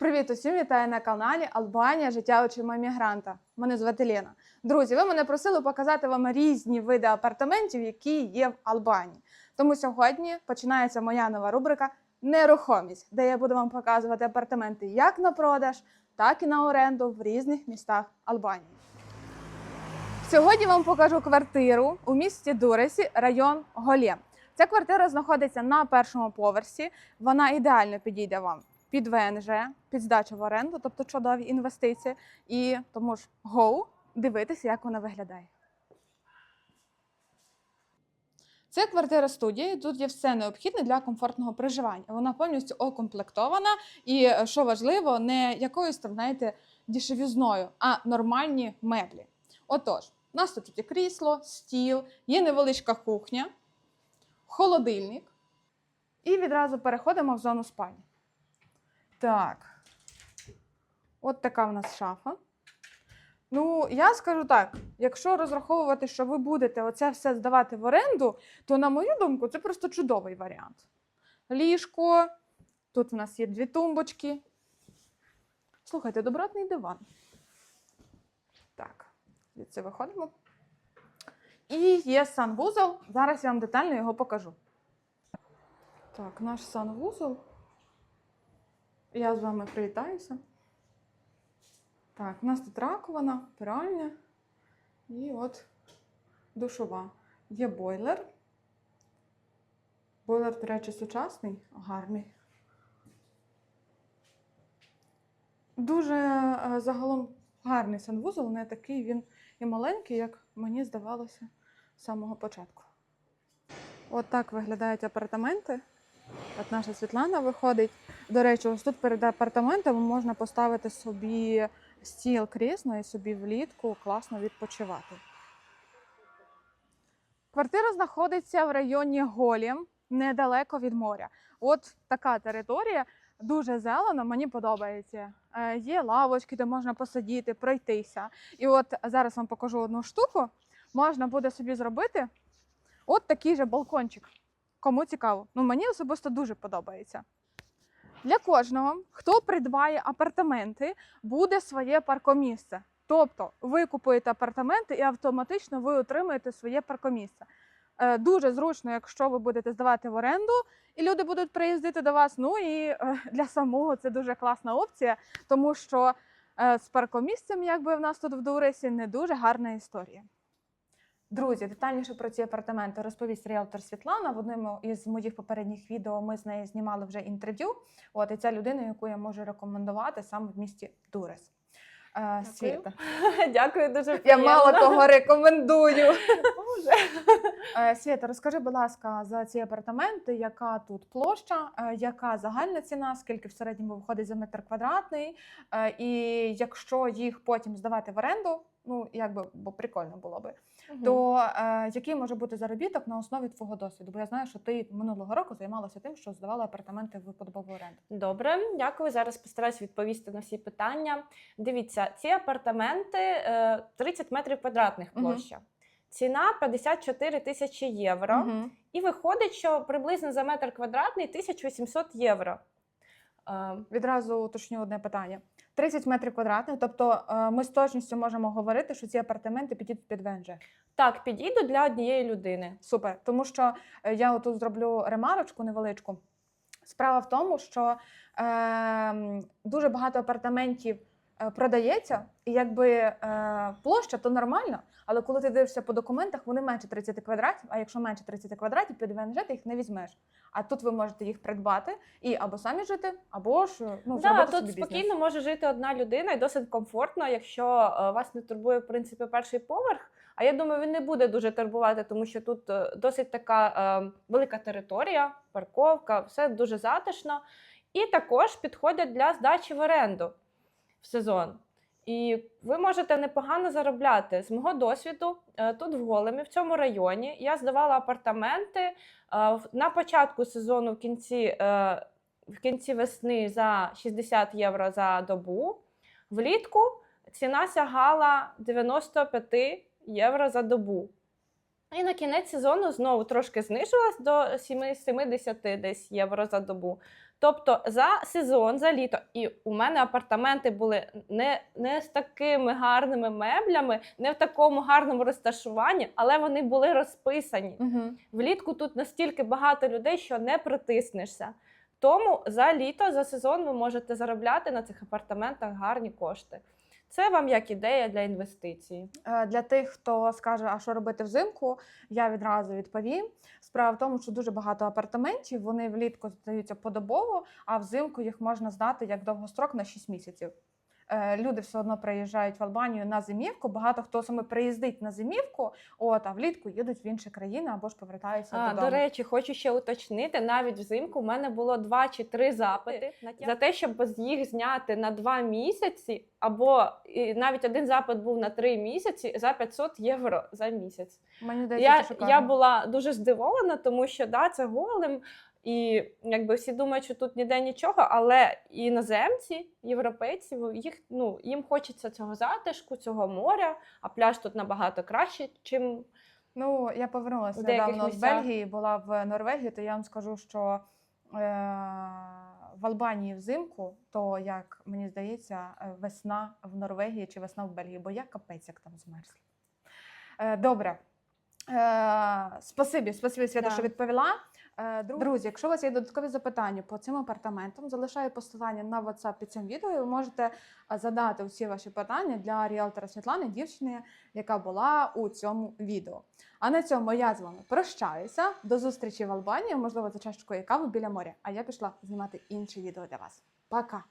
Привіт усім, вітаю на каналі Албанія життя очима мігранта. Мене звати Лена. Друзі, ви мене просили показати вам різні види апартаментів, які є в Албанії. Тому сьогодні починається моя нова рубрика Нерухомість, де я буду вам показувати апартаменти як на продаж, так і на оренду в різних містах Албанії. Сьогодні вам покажу квартиру у місті Дуресі, район Голєм. Ця квартира знаходиться на першому поверсі. Вона ідеально підійде вам під ВНЖ, під здачу в оренду, тобто чудові інвестиції. І тому ж go, дивитися, як вона виглядає. Це квартира студії. Тут є все необхідне для комфортного проживання. Вона повністю окомплектована і, е, що важливо, не якоюсь там, знаєте, дешевізною, а нормальні меблі. Отож, у нас тут є крісло, стіл, є невеличка кухня, холодильник. І відразу переходимо в зону спальні. Так. От така в нас шафа. Ну, я скажу так: якщо розраховувати, що ви будете оце все здавати в оренду, то, на мою думку, це просто чудовий варіант. Ліжко, тут в нас є дві тумбочки. Слухайте, добротний диван. Так, звідси виходимо. І є санвузол. Зараз я вам детально його покажу. Так, наш санвузол. Я з вами привітаюся. Так, у нас тут раковина, пиральня і от душова. Є бойлер. Бойлер, до речі, сучасний, гарний. Дуже е, загалом гарний санвузол, не такий він і маленький, як мені здавалося з самого початку. От так виглядають апартаменти. От наша Світлана виходить. До речі, ось тут перед апартаментами можна поставити собі стіл крісло і собі влітку класно відпочивати. Квартира знаходиться в районі Голім, недалеко від моря. От така територія, дуже зелена, мені подобається. Е, Є лавочки, де можна посидіти, пройтися. І от зараз вам покажу одну штуку. Можна буде собі зробити от такий же балкончик. Кому цікаво. Ну, мені особисто дуже подобається. Для кожного, хто придбає апартаменти, буде своє паркомісце. Тобто ви купуєте апартаменти і автоматично ви отримуєте своє паркомісце. Е, Дуже зручно, якщо ви будете здавати в оренду, і люди будуть приїздити до вас. Ну і е, для самого це дуже класна опція, тому що е, з паркомісцем, якби в нас тут в Дуресі, не дуже гарна історія. Друзі, детальніше про ці апартаменти розповість ріелтор Світлана. В одному із моїх попередніх відео ми з нею знімали вже інтерв'ю. От і ця людина, яку я можу рекомендувати саме в місті Дурес. Е, Світа. Дякую дуже Я приємно. мало кого рекомендую. Боже. Е, Світа, розкажи, будь ласка, за ці апартаменти, яка тут площа, е, яка загальна ціна, скільки в середньому виходить за метр квадратний, і якщо їх потім здавати в оренду, ну якби бо прикольно було би. То е, який може бути заробіток на основі твого досвіду? Бо я знаю, що ти минулого року займалася тим, що здавала апартаменти в подобову оренду. Добре, дякую. Зараз постараюсь відповісти на всі питання. Дивіться, ці апартаменти е, 30 метрів квадратних площа. Ціна 54 тисячі євро. Мгм. І виходить, що приблизно за метр квадратний 1800 євро. Е, Відразу уточню одне питання: 30 метрів квадратних, тобто е, ми з точністю можемо говорити, що ці апартаменти підійдуть під ВНЖ. Так, підійду для однієї людини. Супер, тому що е, я тут зроблю ремарочку невеличку. Справа в тому, що е, дуже багато апартаментів продається, і якби е, площа то нормально, але коли ти дивишся по документах, вони менше 30 квадратів. А якщо менше 30 квадратів, під ВНЖ ти їх не візьмеш. А тут ви можете їх придбати і або самі жити, або ж ну, Да, зробити тут собі бізнес. спокійно може жити одна людина і досить комфортно, якщо е, вас не турбує в принципі перший поверх. А я думаю, він не буде дуже турбувати, тому що тут е, досить така е, велика територія, парковка, все дуже затишно. І також підходять для здачі в оренду в сезон. І ви можете непогано заробляти. З мого досвіду, е, тут в Големі, в цьому районі, я здавала апартаменти е, на початку сезону в кінці е, в кінці весни за 60 євро за добу. Влітку ціна сягала 95 євро за добу. І на кінець сезону знову трошки знижувалась до 7 70 десь євро за добу. Тобто за сезон, за літо, і у мене апартаменти були не, не з такими гарними меблями, не в такому гарному розташуванні, але вони були розписані. Угу. Влітку тут настільки багато людей, що не притиснешся. Тому за літо, за сезон ви можете заробляти на цих апартаментах гарні кошти. Це вам як ідея для інвестицій. Е, Для тих, хто скаже, а що робити взимку, я відразу відповім. Справа в тому, що дуже багато апартаментів вони влітку здаються подобово, а взимку їх можна здати як довгострок на 6 місяців. Е, Люди все одно приїжджають в Албанію на зимівку. Багато хто саме приїздить на зимівку, от а влітку їдуть в інші країни або ж повертаються А, додому. до речі, хочу ще уточнити: навіть взимку в мене було два чи три запити за те, щоб їх зняти на два місяці, або і навіть один запит був на три місяці за 500 євро за місяць. Мені здається, Я, я була дуже здивована, тому що да, це голим. І якби всі думають, що тут ніде нічого, але іноземці, європейці, їх ну їм хочеться цього затишку, цього моря, а пляж тут набагато краще, чим Ну, я повернулася недавно з. Бельгії, була в Норвегії, то я вам скажу, що е- в Албанії взимку, то як мені здається, е, весна в Норвегії чи весна в Бельгії, бо я капець як там змерзла. Е- добре. Е- спасибі, спасибі, Свята, Да. що відповіла. Е, Друзі, якщо у вас є додаткові запитання по цим апартаментам, залишаю посилання на WhatsApp під цим відео. Ви можете е, задати усі ваші питання для ріалтора Світлани, дівчини, яка була у цьому відео. А на цьому я з вами прощаюся. До зустрічі в Албанії, можливо, за чашечкою кави біля моря. А я пішла знімати інше відео для вас. Пока!